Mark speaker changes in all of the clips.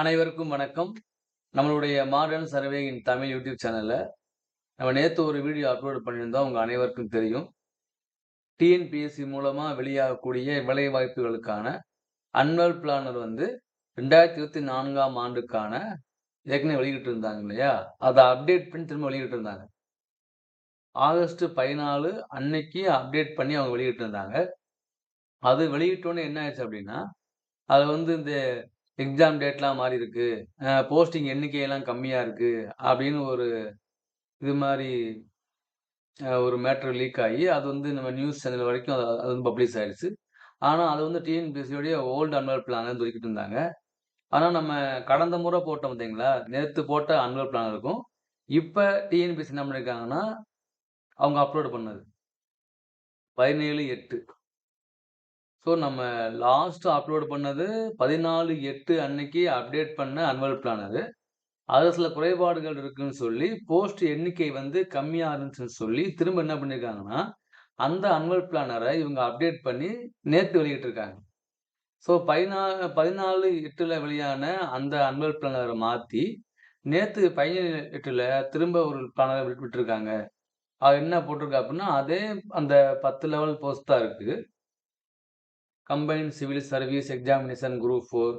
Speaker 1: அனைவருக்கும் வணக்கம். நம்மளுடைய modern survey in Tamil YouTube சேனலில் நம்ம நேற்று ஒரு வீடியோ அப்லோட் பண்ணியிருந்தோம். உங்கள் அனைவருக்கும் தெரியும். டிஎன்பிஎஸ்சி மூலமாக வெளியாகக்கூடிய வேலை வாய்ப்புகளுக்கான அன்வல் பிளானர் வந்து ரெண்டாயிரத்தி இருபத்தி நான்காம் ஆண்டுக்கான ஏற்கனவே வெளியிட்டு இருந்தாங்க இல்லையா? அதை அப்டேட் பண்ணி திரும்ப வெளியிட்டு இருந்தாங்க. ஆகஸ்ட் பதினாலு அன்னைக்கு அப்டேட் பண்ணி அவங்க வெளியிட்டு இருந்தாங்க. அது வெளியிட்டோன்னே என்ன ஆயிடுச்சு அப்படின்னா அது வந்து இந்த எக்ஸாம் டேட்லாம் மாறி இருக்கு போஸ்டிங் எண்ணிக்கையெல்லாம் கம்மியாக இருக்கு அப்படின்னு ஒரு இது மாதிரி ஒரு மேட்ரு லீக் ஆகி அது வந்து நம்ம நியூஸ் சேனல் வரைக்கும் அது அது வந்து பப்ளிஷ் ஆயிடுச்சு. ஆனால் அது வந்து டிஎன்பிஎஸ்சியோடைய ஓல்டு அன்வல் பிளான் சொல்லிக்கிட்டு இருந்தாங்க. ஆனால் நம்ம கடந்த முறை போட்டோம் பார்த்தீங்களா நேற்று போட்ட அன்வல் பிளான் இருக்கும். இப்போ டிஎன்பிஎஸ்சி என்ன பண்ணியிருக்காங்கன்னா அவங்க அப்லோட் பண்ணது. பதினேழு எட்டு. ஸோ நம்ம லாஸ்ட் அப்லோட் பண்ணது பதினாலு எட்டு அன்னைக்கு அப்டேட் பண்ண அன்வல் பிளான் அது. அதில் சில குறைபாடுகள் இருக்குன்னு சொல்லி போஸ்ட் எண்ணிக்கை வந்து கம்மியாக இருந்துச்சுன்னு சொல்லி திரும்ப என்ன பண்ணியிருக்காங்கன்னா அந்த அன்வல் பிளானரை இவங்க அப்டேட் பண்ணி நேற்று வெளியிட்டிருக்காங்க. ஸோ பதினாலு பதினாலு எட்டில் வெளியான அந்த அன்வல் பிளானரை மாற்றி நேற்று பதினேழு எட்டில் திரும்ப ஒரு பிளானரை விட்டுருக்காங்க. அது என்ன போட்டிருக்கா அப்படின்னா அதே அந்த பத்து லெவல் போஸ்ட் தான் இருக்குது combine civil service examination group four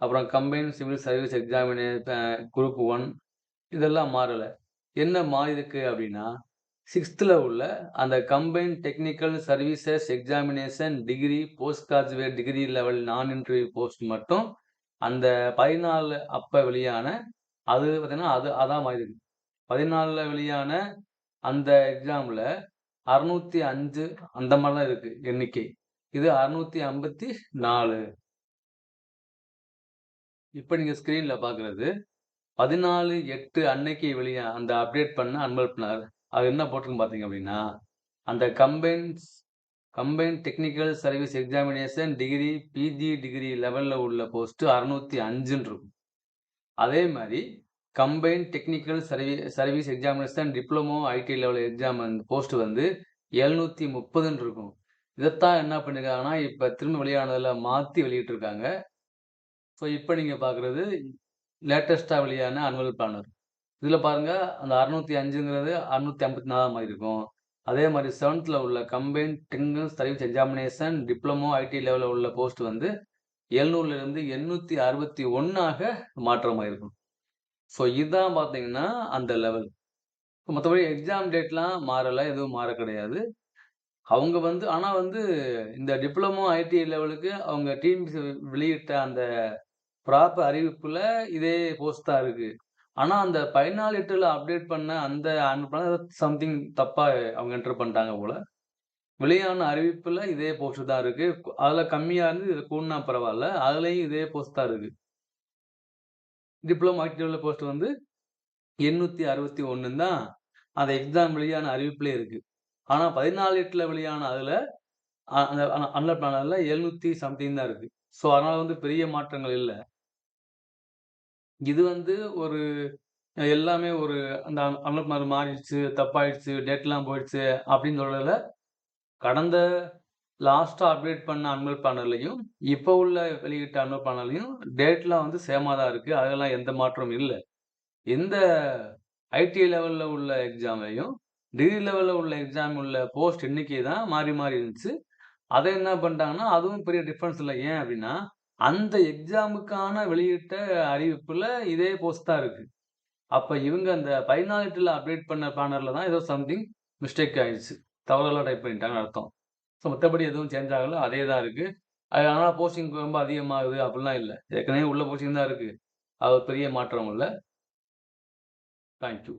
Speaker 1: அப்புறம் combine civil service examination group one இதெல்லாம் மாறலை. என்ன மாறி இருக்கு அப்படின்னா சிக்ஸ்த்தில் உள்ள அந்த combine technical services examination degree post graduate degree level நான் இன்டர்வியூ போஸ்ட் மட்டும் அந்த பதினாலு அப்போ வெளியான அது பார்த்தீங்கன்னா அது அதான் மாறி இருக்கு பதினாலில் வெளியான அந்த எக்ஸாமில் அறுநூத்தி அஞ்சு அந்த மாதிரி தான் இருக்குது எண்ணிக்கை. இது அறுநூத்தி ஐம்பத்தி நாலு. இப்போ நீங்கள் ஸ்க்ரீனில் பார்க்குறது பதினாலு எட்டு அன்னைக்கு வெளியே அந்த அப்டேட் பண்ண அன்பல்பினார் அது என்ன போட்டிருக்கு பார்த்தீங்க அப்படின்னா அந்த combines combine technical service examination degree PG degree லெவலில் உள்ள போஸ்ட்டு அறுநூத்தி அஞ்சுன்னு இருக்கும். அதே மாதிரி combine technical service service examination diploma ID level exam அந்த போஸ்ட் வந்து எழுநூற்றி முப்பதுன்னு இருக்கும். இதைத்தான் என்ன பண்ணியிருக்காங்கன்னா இப்போ திரும்ப வெளியானதில் மாற்றி வெளியிட்டிருக்காங்க. ஸோ இப்போ நீங்கள் பார்க்குறது லேட்டஸ்ட்டாக வெளியான அனுவல் பிளானர் இதில் பாருங்கள் அந்த அறுநூத்தி அஞ்சுங்கிறது அறுநூத்தி ஐம்பத்தி நாலாம் மாதிரி இருக்கும் அதே மாதிரி செவன்த்தில் உள்ள combine technical service examination diploma ID லெவலில் உள்ள போஸ்ட் வந்து எழுநூறுலேருந்து எண்ணூற்றி அறுபத்தி ஒன்றாக மாற்றமாக இருக்கும் ஸோ இதுதான் பார்த்தீங்கன்னா அந்த லெவல் மற்றபடி எக்ஸாம் டேட்லாம் மாறலை எதுவும் மாற கிடையாது. அவங்க வந்து ஆனால் வந்து இந்த டிப்ளமோ ஐடி லெவலுக்கு அவங்க டீம் வெளியிட்ட அந்த ப்ராப்பர் அறிவிப்பில் இதே போஸ்ட் தான் இருக்குது ஆனால் அந்த பதினாலு அப்டேட் பண்ண அந்த சம்திங் தப்பாக அவங்க என்டர் பண்ணிட்டாங்க போல். வெளியான அறிவிப்பில் இதே போஸ்ட் தான் இருக்குது அதில் கம்மியாக இருந்து இதில் கூடனா பரவாயில்ல அதுலேயும் இதே போஸ்ட் தான் இருக்குது டிப்ளமோ ஐடி லெவல் போஸ்ட் வந்து 861 தான் அந்த எக்ஸாம் வெளியான அறிவிப்புலேயே இருக்குது ஆனால் பதினாலு எட்டில் வெளியான அதில் அந்த அன்லர் பிளானரில் எழுநூற்றி சம்திங் தான் இருக்குது ஸோ அதனால் வந்து பெரிய மாற்றங்கள் இல்லை. இது வந்து ஒரு எல்லாமே ஒரு அந்த அன்லர் பிளானர் மாறிடுச்சு, தப்பாயிடுச்சு, டேட்லாம் போயிடுச்சு அப்படின்னு சொல்றதுல, கடந்த லாஸ்ட்டாக அப்டேட் பண்ண அன்வல் பிளானர்லயும், இப்போ உள்ள வெளியிட்ட அன்மல் பிளானர்லயும் டேட்லாம் வந்து சேமாக தான் இருக்குது அதெல்லாம் எந்த மாற்றமும் இல்லை. எந்த ஐடி லெவலில் உள்ள எக்ஸாம்லையும் டிகிரி லெவலில் உள்ள எக்ஸாம் உள்ள போஸ்ட் எண்ணிக்கை தான் மாறி மாறி இருந்துச்சு. அதை என்ன பண்ணிட்டாங்கன்னா அதுவும் பெரிய டிஃப்ரென்ஸ் இல்லை. ஏன் அப்படின்னா அந்த எக்ஸாமுக்கான வெளியிட்ட அறிவிப்பில் இதே போஸ்ட் தான் இருக்குது அப்போ இவங்க அந்த பைனாலிட்டியில் அப்டேட் பண்ண பேனரில் தான் ஏதோ சம்திங் மிஸ்டேக் ஆயிடுச்சு. தவறெல்லாம் டைப் பண்ணிட்டாங்கன்னு அர்த்தம். ஸோ மற்றபடி எதுவும் சேஞ்ச் ஆகல. அதே தான் இருக்குது அது ஆனால் போஸ்டிங் ரொம்ப அதிகமாகுது அப்படிலாம் இல்லை. ஏற்கனவே உள்ள போஸ்டிங் தான் இருக்குது அது பெரிய மாற்றம் இல்லை. தேங்க்யூ